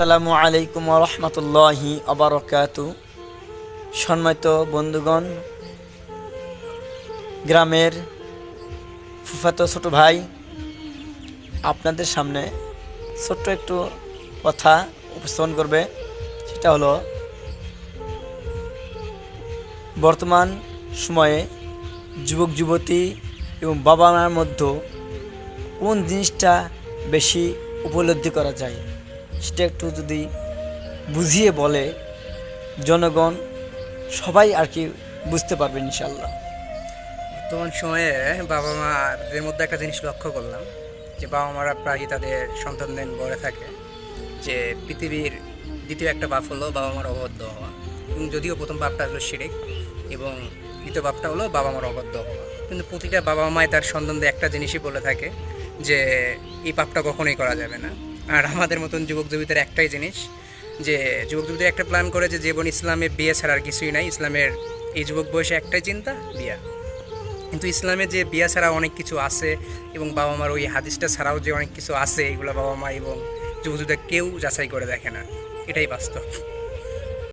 সালামু আলাইকুম রহমতুল্লাহি আবরকাত সম্মানিত বন্ধুগণ, গ্রামের ফুফাতো ছোট ভাই, আপনাদের সামনে ছোট্ট একটু কথা উপস্থাপন করবে। সেটা হলো, বর্তমান সময়ে যুবক, যুবতী এবং বাবা মার মধ্যে কোন জিনিসটা বেশি উপলব্ধি করা যায়? সেটা একটু যদি বুঝিয়ে বলে, জনগণ সবাই আর কি বুঝতে পারবে ইনশাল্লাহ বর্তমান সময়ে বাবা মাদের মধ্যে একটা জিনিস লক্ষ্য করলাম, যে বাবা মারা প্রায়ই তাদের সন্তানদের বলে থাকে, যে পৃথিবীর দ্বিতীয় একটা বাপ হলো বাবা মার অবদ্ধ হওয়া, এবং যদিও প্রথম বাপটা হলো শিরিক, এবং দ্বিতীয় বাপটা হলো বাবা মার অবদ্ধ হওয়া। কিন্তু প্রতিটা বাবা মায় তার সন্তানদের একটা জিনিসই বলে থাকে, যে এই পাপটা কখনোই করা যাবে না। আর আমাদের মতন যুবক যুবতীদের একটাই জিনিস, যে যুবক যুবীদের একটা প্ল্যান করে যে জীবন ইসলামে বিয়ে ছাড়া আর কিছুই নাই। ইসলামের এই যুবক বয়সে একটাই চিন্তা, বিয়া। কিন্তু ইসলামে যে বিয়া ছাড়া অনেক কিছু আছে এবং বাবা মার ওই হাদিসটা ছাড়াও যে অনেক কিছু আছে, এগুলো বাবা মা এবং যুবক যুবীদের কেউ যাচাই করে দেখে না। এটাই বাস্তব।